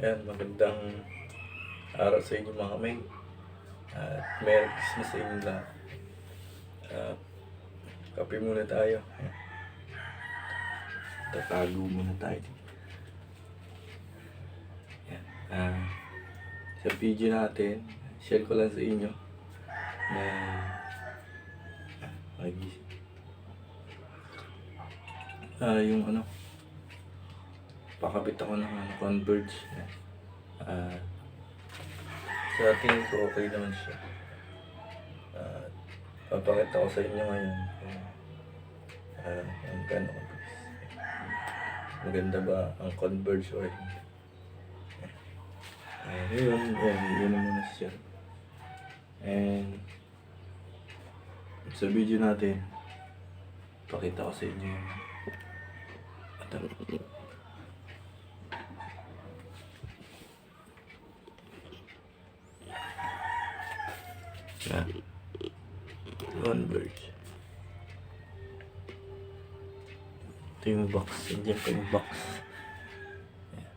Yan, magandang araw sa inyo mga kamay. At Merry Christmas sa inyo lahat. At kape muna tayo. Yan. Tatago muna tayo. Yan. Ah, sa video natin, share ko lang sa inyo na. Ah, yung ano, pakabit ako ng ano, Converge. Ah, sa tingin ko okay naman siya. Ah, papakita ko sa inyo ngayon ah, ang gano'n ko. Maganda ba ang Converge or hindi. Ah, yun, yun, yun na muna siya. And sa video natin, pakita ko sa inyo yung Yeah. Converge. Ito yung box. Nandiyan pa yung box. Yan.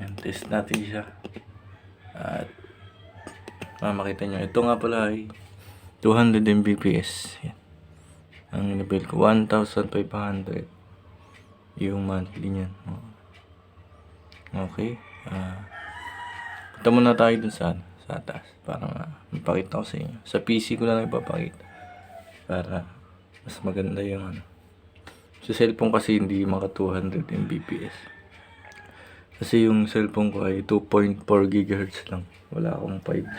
Yan, test natin siya. At ah, makita nyo. Ito nga pala ay 200 Mbps. Yan. Ang level ko, 1,500. Yung monthly niyan. Oh. Okay. Ah, punta muna tayo dun sa, sa taas. Para ma- mapakita ko sa inyo. Sa PC ko lang ipapakita. Para mas maganda yung ano. Sa cellphone kasi hindi maka 200 Mbps. Kasi yung cellphone ko ay 2.4 GHz lang. Wala akong 5G.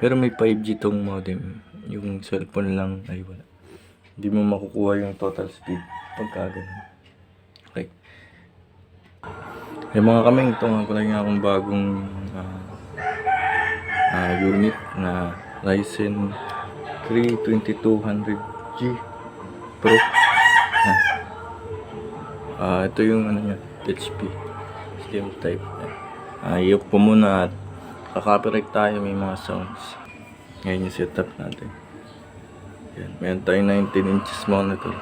Pero may 5G tong modem. Yung cellphone lang ay wala. Hindi mo makukuha yung total speed pagka ganun. Okay. Eh mga kaming, ito nga pala yung akong bagong unit na Ryzen 3 2200G Pro. Yan. Ah, ito yung ano niya, HP slim type. Ah, i-off ko muna at kaka-copyright tayo may mga sounds. Ngayon yung setup natin. Yan, meron tayong 19 inches monitor.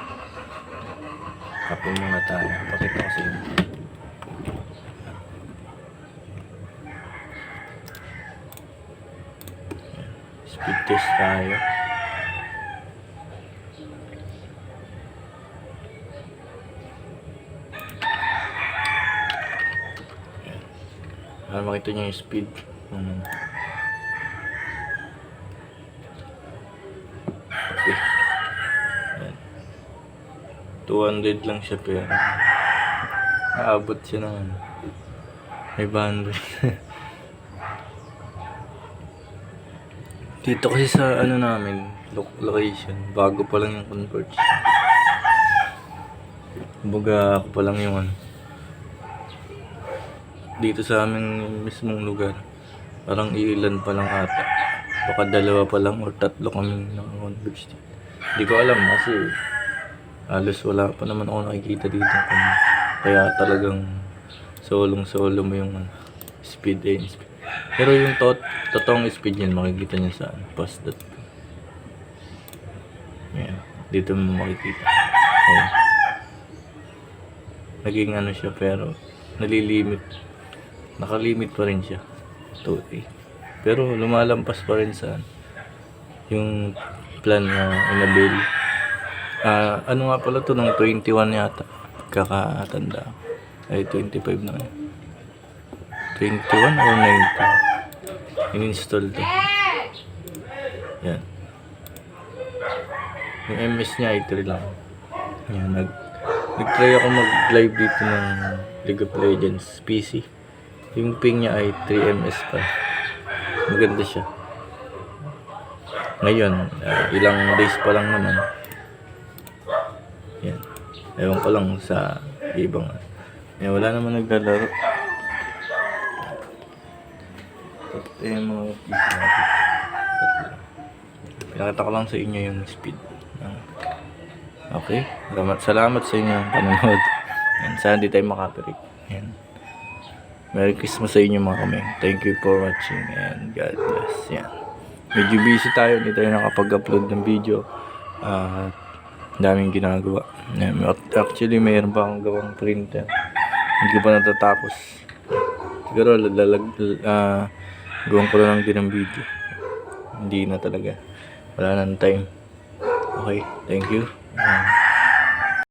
Kapo muna tayo. Pakita ko sa inyo. Speed test tayo. Ayan. Para makita niyo yung speed. Hmm. Okay. Ayan. 200 lang siya pero naabot siya ng ano, 500. Dito kasi sa ano namin, lo- location, bago pa lang yung converge. Kumbaga ako pa lang yung ano. Dito sa aming mismong lugar, parang ilan pa lang ata. Baka dalawa pa lang or tatlo kami ng converge dito. Hindi ko alam kasi halos wala pa naman ako nakikita dito. Kaya talagang solong solo mo yung ano, speed eh. Speed. Pero yung tot totoong speed yan, makikita niya sa ano, post.com. Yan. Dito mo makikita. Ayan. Naging ano siya pero nalilimit. Nakalimit pa rin siya. 2A. Pero lumalampas pa rin sa yung plan na inabil. Ah, ano nga pala to nung 21 yata. Kakatanda. Ay 25 na ngayon. 21 or 19? In-install to. Yan. Yung MS niya ay 3 lang. Yan, nag nag-try ako mag-live dito ng League of Legends PC. Yung ping niya ay 3 MS pa. Maganda siya. Ngayon, ah, ilang days pa lang naman. Yan. Ewan ko lang sa ibang. Yan, wala naman naglalaro. Yung mga piece natin. Pinakita ko lang sa inyo yung speed. Okay. Salamat, salamat sa inyong panonood. Yan, sana di tayo makapirik. Yan. Merry Christmas sa inyo mga kami. Thank you for watching and God bless. Yan. Medyo busy tayo. Hindi tayo nakapag-upload ng video. Ah, daming ginagawa. Actually, mayroon pa akong gawang printer. Hindi ko pa natatapos. Siguro, lalag, ah, gawin ko lang din ng video. Hindi na talaga. Wala nang time. Okay, thank you. Ah,